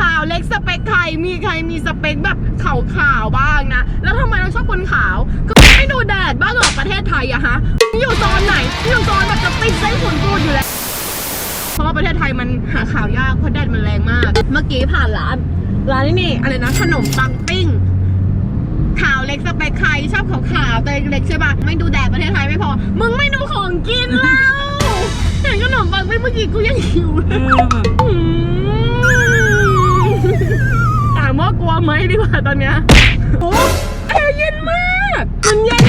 ขาวเล็กสเปคใครมีใครมีสเปคแบบขาวขาวๆบ้างนะ แล้วทำไมเราชอบคนขาว ก็ไม่ดูแดดบ้างเหรอประเทศไทยอะฮะ อยู่โซนไหน อยู่โซนแบบจะติดเส้นขนตูดอยู่แล้ว เพราะว่าประเทศไทยมันหาข่าวยากเพราะแดดมันแรงมาก เมื่อกี้ผ่านร้าน ร้านนี้นี่อะไรนะขนมปังปิ้งขาวเล็กสเปคใครชอบขาวขาวๆตัวเล็กๆใช่ปะไม่ดูแดดประเทศไทยไม่พอ มึงไม่ดูของกินแล้วเห็นขนมปังปิ้งเมื่อกี้กูยังหิวเลย ดีกว่าตอนเนี้ยโอ้แอร์เย็นมาก มันเย็น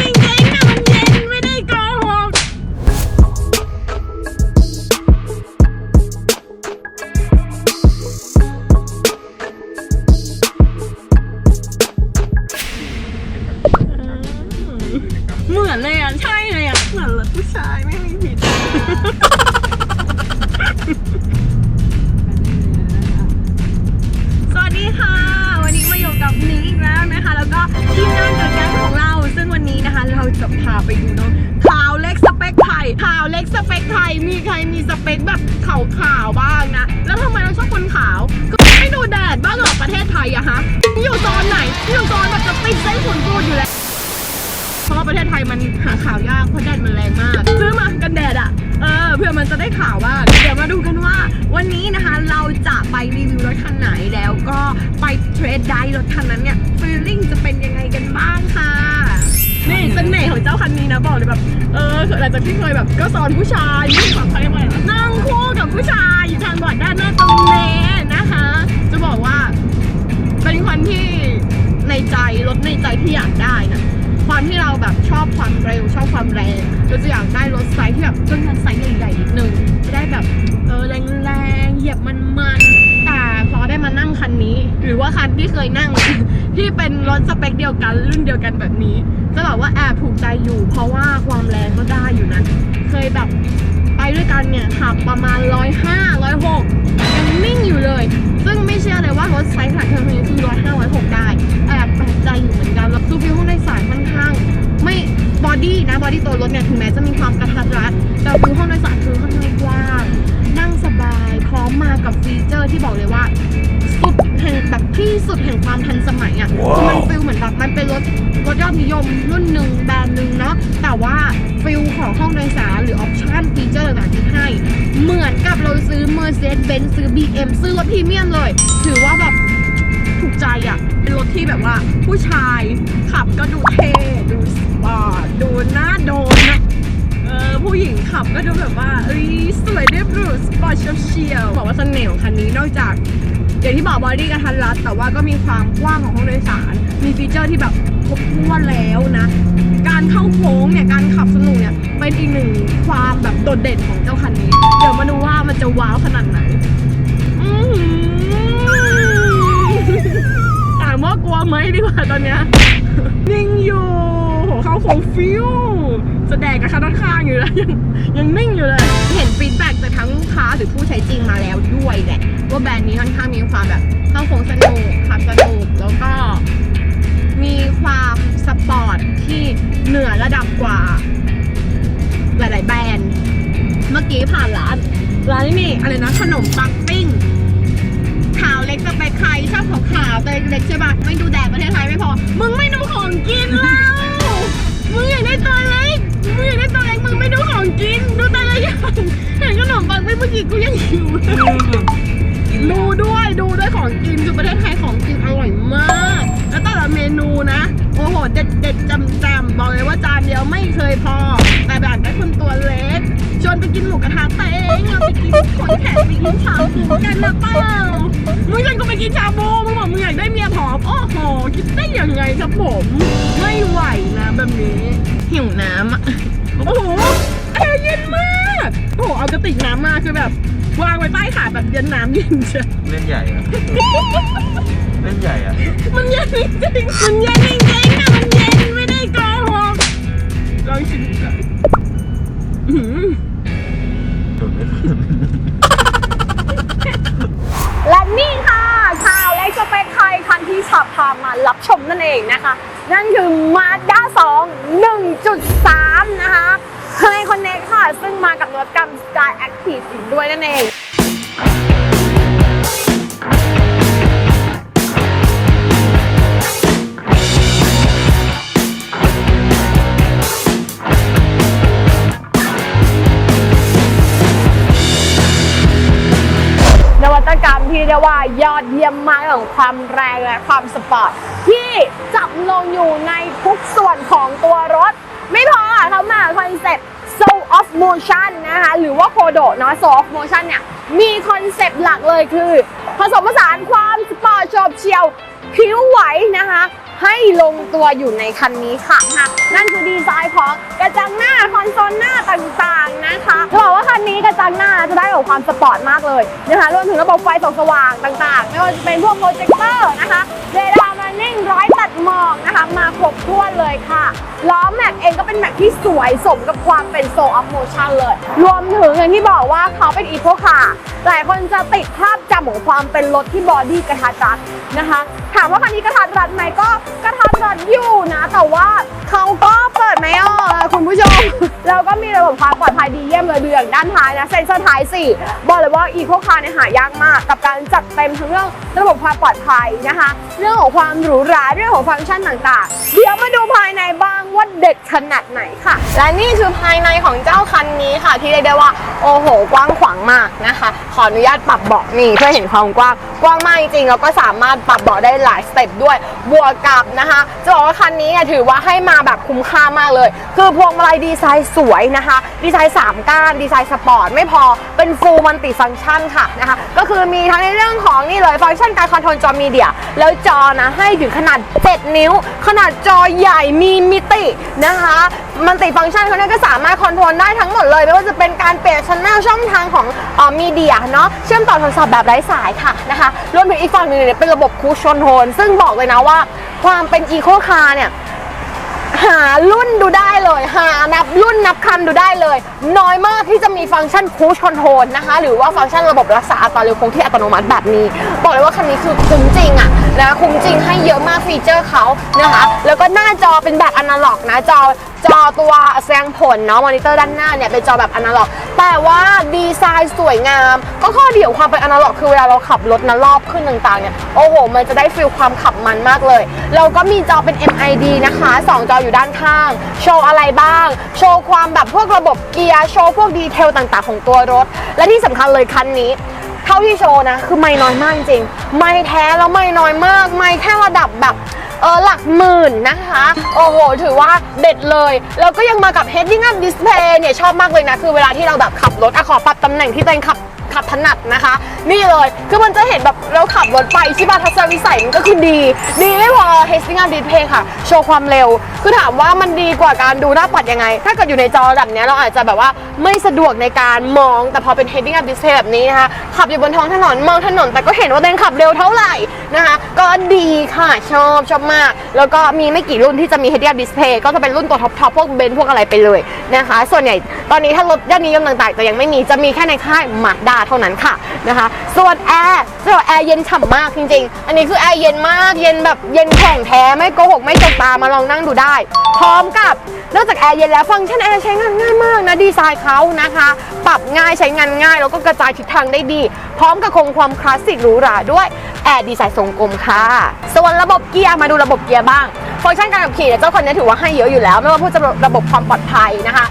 พาไปดูเนาะขาวเล็กสเปคไทยขาวเล็กสเปคไทยมีใครมีสเปคแบบขาวขาวบ้างนะ แล้วทำไมเราชอบคนขาว ก็ไม่ดูแดดบ้างเหรอประเทศไทยอะฮะ อยู่โซนไหน อยู่โซนแบบจะติดเส้นขนตูดอยู่แล้วเพราะว่าประเทศไทยมันหาข่าวยากเพราะแดดมันแรงมาก ซื้อมากันแดดอะเออเพื่อมันจะได้ข่าวบ้างเดี๋ยวมาดูกันว่า วันนี้นะคะเราจะไปรีวิวรถคันไหนแล้วก็ไปเทรดได้รถคันนั้นเนี่ยฟีลลิ่ง เสน่ห์ของเจ้าคันนี้นะบอกเลยแบบเออหลังจากที่เคยแบบก็สอนผู้ชายนี่แบบเขาเรียกว่าอะไรนะนั่งคู่กับผู้ชายอยู่ทางบอดด้านหน้าตรงนี้นะคะ จะบอกว่า เป็นคนที่ในใจรถในใจที่อยากได้นะความที่เราแบบชอบความเร็วชอบความแรงเราจะอยากได้รถไซส์ที่แบบเครื่องยนต์ไซส์ใหญ่ๆนิดนึงจะได้แบบเออแรงๆเหยียบมันๆแต่พอได้มานั่งคันนี้ หรือว่าคันที่เคยนั่ง ที่เป็นรถสเปคเดียวกันรุ่นเดียวกันแบบนี้ จะบอกว่าแอบถูกใจอยู่ เพราะว่าความแรงก็ได้อยู่นะ เคยแบบไปด้วยกันเนี่ยขับประมาณร้อยห้าร้อยหกยังนิ่งอยู่เลย ซื้อ Mercedes-Benz ซื้อ BM ซื้อรถพรีเมียมเลย ถือว่าแบบถูกใจอะ เป็นรถที่แบบว่าผู้ชายขับก็ดูเท่ดูสปอร์ตดูหน้าโดนนะเออผู้หญิงขับก็ดูแบบว่าเอ้ยสวยเรียบหรูสปอร์ตเชียวบอกว่าเสน่ห์ของคันนี้นอกจากอย่างที่บอกบอดี้กระทันรัดแต่ว่าก็มีความกว้างของห้องโดยสาร มีฟีเจอร์ที่แบบครบถ้วนแล้วนะ การเข้าโค้งเนี่ยการขับสนุกเนี่ยเป็นอีกหนึ่งความแบบโดดเด่นของเจ้าคันนี้ เดี๋ยวมาดูว่ามันจะว้าวขนาดไหนอ๋อหือถามว่ากลัวไหมดีกว่าตอนเนี้ยนิ่งอยู่เข้าโค้งฟิวแสดงกับคันข้างๆอยู่แล้วยังยังนิ่งอยู่เลย เห็นฟีดแบ็กจากทั้งลูกค้าหรือผู้ใช้จริงมาแล้วด้วยแหละว่าแบรนด์นี้ค่อนข้างมีความแบบเข้าโค้งสนุกขับสนุกแล้วก็ มีความสปอร์ตที่เหนือระดับกว่า หลาย ๆ แบรนด์เมื่อกี้ผ่านร้าน ร้านนี้นี่อะไรนะขนมปังปิ้งขาวเล็กสเปคใครชอบขาวขาวๆตัวเล็กๆใช่ปะไม่ดูแดดประเทศไทยไม่พอ มึงไม่ดูของกินแล้วมึงอยากได้ตัวเล็กมึงอยากได้ตัวเล็กมึงไม่ดูของกิน ดูแต่ละอย่างเห็นขนมปังปิ้งเมื่อกี้กูยังหิวเลยดูด้วยดูด้วยของกินคือประเทศไทยของกินอร่อยมาก แล้วแต่ละเมนูนะ โอ้โห เด็ดเด็ดจำจำบอกเลยว่าจานเดียวไม่เคยพอ แต่แบบได้คนตัวเล็ก ชวนไปกินหมูกระทะเต้งเราไปกินขนแขกไปกินชาบูกันนะเปล่ามึงชวนกูไปกินชาบูมึงบอกมึงอยากได้เมียผอมโอ้โห คิดได้ยังไงครับผม ไม่ไหวนะแบบนี้ หิวน้ำอะโอ้โหแอร์เย็นมาก โอ้โห เอากระติกน้ำมาคือแบบ วางไว้ใต้ขาแบบเย็นน้ำเย็นเชียวเล่นใหญ่อะ เล่นใหญ่อะมันเย็นจริงๆมันเย็นจริงๆนะมันเย็นไม่ได้โกหกลองชิมก่อนอื้อหือโดดไม่ขึ้นและนี่ค่ะข่าวเล็กสเปคไทยคันที่ฉับพามารับชมนั่นเองนะคะ นั่นคือ Mazda 2 1.3 นะคะเคยคอนเน c ค่ะ ซึ่งมากับนวัตกรรม Sky Active อีกด้วยนั่นเอง เรียกว่ายอดเยี่ยมมากของความแรงและความสปอร์ตที่จับลงอยู่ในทุกส่วนของตัวรถ ไม่พอเขามาคอนเซ็ปต์ Soul of Motion นะคะหรือว่าโคโดเนาะ Soul of Motion เนี่ยมีคอนเซ็ปต์หลักเลยคือ ผสมผสานความสปอร์ตโฉบเฉี่ยวผิวไหวนะคะให้ลงตัวอยู่ในคันนี้ค่ะ นั่นคือดีไซน์ของกระจังหน้าคอนโซลหน้าต่างๆนะคะจะบอก ว่าคันนี้กระจังหน้าจะได้กับความสปอร์ตมากเลยนะคะรวมถึงระบบไฟส่องสว่างต่างๆ ไม่ว่าจะเป็นพวกโปรเจคเตอร์นะคะเรดาร์มานิ่งร้อยตัดหมอกนะคะมาครบถ้วนเลยค่ะ ล้อแม็กเองก็เป็นแม็กที่สวยสมกับความเป็นโซอัพโมชั่นเลย รวมถึงอย่างที่บอกว่าเขาเป็นอีโคคาร์ หลายคนจะติดภาพจำของความเป็นรถที่บอดี้กระทัดรัดนะคะ ถามว่าคันนี้กระทัดรัดไหมก็กระทัดรัดอยู่นะ แต่ว่าเขาก็เปิดไม่ออกอะคุณผู้ชม แล้วก็มีระบบความปลอดภัยดีเยี่ยมเลยดูอย่างด้านท้ายนะเซ็นเซอร์ท้ายสี่บอกเลยว่าอีโคคาร์เนี่ยหายากมาก กับการจัดเต็มทั้งเรื่องระบบความปลอดภัยนะคะ เรื่องของความหรูหราเรื่องของฟังก์ชันต่างๆ เดี๋ยวมาดูภายในบ้างว่าเด็ดขนาดไหนค่ะ และนี่คือภายในของเจ้าคันนี้ค่ะที่เรียกได้ว่าโอ้โหกว้างขวางมากนะคะขออนุญาตปรับเบาะนี่เพื่อเห็นความกว้าง กว้างมากจริงๆแล้วก็สามารถปรับเบาะได้หลายสเต็ปด้วยบวกกับนะคะจะบอกว่าคันนี้เนี่ยถือว่าให้มาแบบคุ้มค่ามากเลย คือพวงมาลัยดีไซน์สวยนะคะ ดีไซน์ 3 ก้าน ดีไซน์สปอร์ตไม่พอเป็นฟูลมันติฟังก์ชันค่ะนะคะก็คือมีทั้งในเรื่องของนี่เลยฟังก์ชันการคอนโทรลจอมีเดีย แล้วจอนะให้ถึงขนาด 7 นิ้ว ขนาดจอใหญ่มีมิตินะคะมันติฟังก์ชันเขาเนี่ยก็สามารถคอนโทรลได้ทั้งหมดเลย ไม่ว่าจะเป็นการเปลี่ยนชันแนลช่องทางของออมีเดียเนาะเชื่อมต่อโทรศัพท์แบบไร้สายค่ะนะคะรวมถึงอีกฝั่งหนึ่งเนี่ยเป็นระบบคูชคอนโทรลซึ่งบอกเลยนะว่าความเป็นอีโคคาร์เนี่ยหารุ่นดูได้เลยหานับรุ่นนับคันดูได้เลย น้อยมากที่จะมีฟังก์ชันคูชคอนโทรลนะคะ หรือว่าฟังก์ชันระบบรักษาอัตราเร็วคงที่อัตโนมัติแบบนี้ บอกเลยว่าคันนี้คือคุ้มจริงอะ นะคุ้มจริงให้เยอะมากฟีเจอร์เขานะคะ แล้วก็หน้าจอเป็นแบบอนาล็อกนะจอจอตัวแสดงผลเนาะมอนิเตอร์ด้านหน้าเนี่ยเป็นจอแบบอนาล็อก แต่ว่าดีไซน์สวยงาม ก็ข้อดีของความเป็นอนาล็อกคือเวลาเราขับรถนะรอบขึ้นต่างๆเนี่ยโอ้โห มันจะได้ฟีลความขับมันมากเลย เราก็มีจอเป็น MID นะคะ 2 จออยู่ด้านข้าง โชว์อะไรบ้าง โชว์ความแบบพวกระบบเกียร์โชว์พวกดีเทลต่างๆ ของตัวรถ และที่สำคัญเลยคันนี้ เท่าที่โชว์นะ คือไม่น้อยมากจริงๆไม่แท้แล้วไม่น้อยมาก ไม่แค่ระดับแบบเออหลักหมื่นนะคะ โอ้โห ถือว่าเด็ดเลย แล้วก็ยังมากับ heading up display เนี่ย ชอบมากเลยนะ คือเวลาที่เราแบบขับรถอะขอปรับตำแหน่งที่ตัวเองขับ ขับถนัดนะคะ นี่เลยคือมันจะเห็นแบบเราขับรถไปใช่ป่ะทัศนวิสัยมันก็คือดี ดีไม่พอ heading up display ค่ะ โชว์ความเร็ว คือถามว่ามันดีกว่าการดูหน้าปัดยังไง ถ้าเกิดอยู่ในจอระดับนี้เราอาจจะแบบว่าไม่สะดวกในการมองแต่พอเป็น heading up display แบบนี้นะคะขับอยู่บนท้องถนนมองถนนแต่ก็เห็นว่าตัวเองขับเร็วเท่าไหร่นะคะก็ดีค่ะชอบชอบมาก แล้วก็มีไม่กี่รุ่นที่จะมี head up display ก็จะเป็นรุ่นตัวท็อปทอปพวกเบนซ์พวกอะไรไปเลยนะคะ ส่วนใหญ่ตอนนี้ถ้ารถยอดนิยมต่างๆจะยังไม่มีจะมีแค่ในค่ายมาด้าเท่านั้นค่ะนะคะ ส่วนแอร์จะบอแอร์เย็นฉ่ำมากจริงๆ อันนี้คือแอร์เย็นมากเย็นแบบเย็นแข็งแท้ไม่โกหกไม่จกตามาลองนั่งดูได้ พร้อมกับนอกจากแอร์เย็นแล้วฟังก์ชันแอร์ใช้งานง่ายมากนะดีไซน์เขานะคะ ปรับง่ายใช้งานง่ายแล้วก็กระจายทิศทางได้ดี พร้อมกับคงความคลาสสิกหรูหราด้วยแอร์ดีไซน์ทรงกลมค่ะ ส่วนระบบเกียร์มาดูระบบเกียร์บ้างฟังก์ชันการขับขี่เนี่ยเจ้าคนนี้ถือว่าให้เยอะอยู่แล้ว ไม่ว่าพูดจะระบบความปลอดภัยนะคะ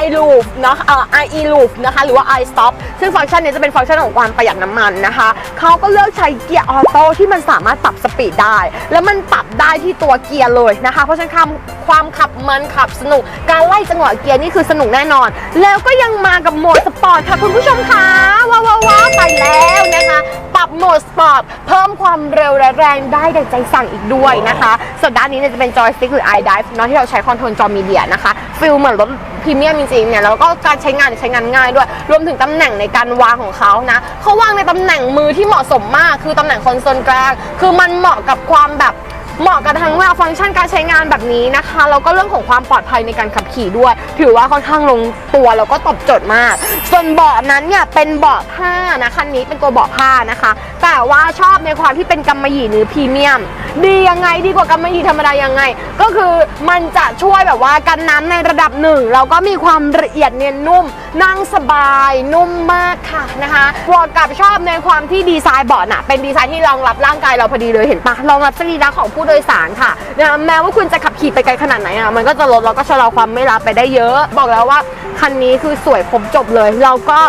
i loop เนาะเอ่อ i loop นะคะ หรือว่า i stop ซึ่งฟังก์ชันนี้จะเป็นฟังก์ชันของความประหยัดน้ำมันนะคะ เขาก็เลือกใช้เกียร์ออโต้ที่มันสามารถปรับสปีดได้ แล้วมันปรับได้ที่ตัวเกียร์เลยนะคะ เพราะฉะนั้นความความขับมันขับสนุก การไล่จังหวะเกียร์นี่คือสนุกแน่นอน แล้วก็ยังมากับโหมดสปอร์ตค่ะคุณผู้ชมคะว้าวว้าวว้าวไปแล้วนะคะปรับโหมดสปอร์ตเพิ่มความเร็วและแรงได้ดังใจสั่งอีกด้วยนะคะส่วนด้านนี้เนี่ยจะเป็นจอยสติ๊กหรือ iDrive เนาะที่เราใช้คอนโทรลจอมีเดียนะคะฟิลเหมือนรถ พรีเมียมจริงๆเนี่ยแล้วก็การใช้งานใช้งานง่ายด้วย รวมถึงตำแหน่งในการวางของเขานะเขาวางในตำแหน่งมือที่เหมาะสมมาก คือตำแหน่งคอนโซลกลาง คือมันเหมาะกับความแบบเหมาะกับทั้งเวลาฟังก์ชันการใช้งานแบบนี้นะคะแล้วก็เรื่องของความปลอดภัยในการขับขี่ด้วย ถือว่าค่อนข้างลงตัวแล้วก็ตอบโจทย์มาก ส่วนเบาะนั้นเนี่ยเป็นเบาะผ้านะคันนี้เป็นตัวเบาะผ้านะคะแต่ว่าชอบในความที่เป็นกำมะหยี่เนื้อพรีเมียม ดียังไงดีกว่ากำมะหยี่ธรรมดายังไง ก็คือมันจะช่วยแบบว่ากันน้ำในระดับหนึ่งแล้วก็มีความละเอียดเนียนนุ่ม นั่งสบายนุ่มมากค่ะนะคะบวกกับชอบในความที่ดีไซน์เบาะน่ะเป็นดีไซน์ที่รองรับร่างกายเราพอดีเลยเห็นปะรองรับสรีระของผู้โดยสารค่ะนะคะแม้ว่าคุณจะขับขี่ไปไกลขนาดไหนอะมันก็จะลดแล้วก็ชะลอความไม่รับไปได้เยอะ บอกแล้วว่าคันนี้คือสวยครบจบเลยแล้วก็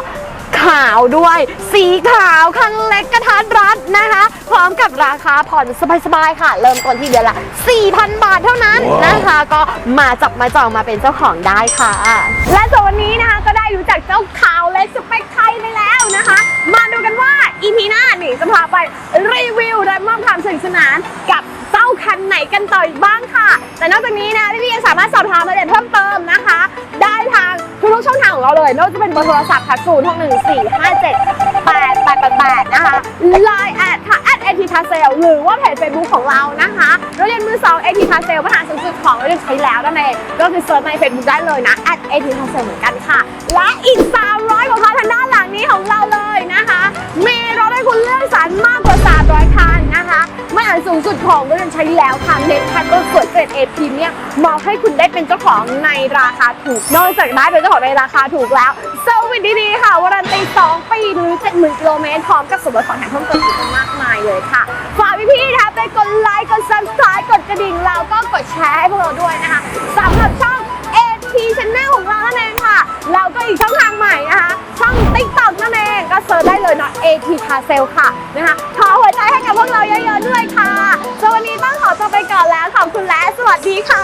ขขาวด้วย สีขาวคันเล็กกระทัดรัดนะคะ พร้อมกับราคาผ่อนสบายๆค่ะ เริ่มต้นที่เดือนละ 4,000 บาทเท่านั้นนะคะ ก็มาจับมาจองมาเป็นเจ้าของได้ค่ะ และส่วนวันนี้นะคะก็ได้รู้จักเจ้าขาวเล็กสเปคไทยไปแล้วนะคะ มาดูกันว่าอีพีหน้าหนิงจะพาไปรีวิวและมอบความสนุกสนานกับเจ้าคันไหนกันต่ออีกบ้างค่ะ แต่นอกจากนี้นะพี่ๆยังสามารถสอบถามรายละเอียดเพิ่มเติมนะคะ ได้ทาง ทุกๆช่องทางของเราเลยไม่ว่าจะเป็นเบอร์โทรศัพท์ค่ะ0 6 1 4 5 7 8 8 8 8 นะคะ Line แอดค่ะแอดเอทีคาเซลหรือว่าเพจเฟซบุ๊กของเรานะคะเรถยนมือสองเอทีคาเซลปัญหาสูงสุดของเรถยนใช้แล้วนั่นเองก็คือเซิร์ชในเฟซบุ๊กได้เลยนะแอดเอทีคาเซลเหมือนกันค่ะ และอีก 300กว่าคันทางด้านหลังนี้ของเราเลยนะคะ มีรถให้คุณเลือกสรรมากกว่า 300คัน นะคะ มาตรฐานสูงสุดของรถยนต์ใช้แล้วค่ะเน้นคันก็สวยเกรดเอพีเมียมมอบให้คุณได้เป็นเจ้าของในราคาถูก นอกจากได้เป็นเจ้าของในราคาถูกแล้วเซอร์วิสดีๆค่ะวารันตี2ปีหรือ70,000กิโลเมตรพร้อมกับส่วนลดของแถมเพิ่มเติมอีกมากมายเลยค่ะฝากพี่ๆนะคะไปกดไลค์กด subscribe กดกระดิ่งแล้วก็กดแชร์ให้พวกเราด้วยนะคะสำหรับช่อง AT Channel ของเรานั่นเองค่ะแล้วก็อีกช่องทางใหม่นะคะช่อง TikTok นั่นเอง เซิร์ชได้เลยเนาะ AT Car Sale ค่ะนะคะขอหัวใจให้กับพวกเราเยอะๆด้วยค่ะสวันนี้ต้องขอตัวไปก่อนแล้วขอบคุณและสวัสดีค่ะ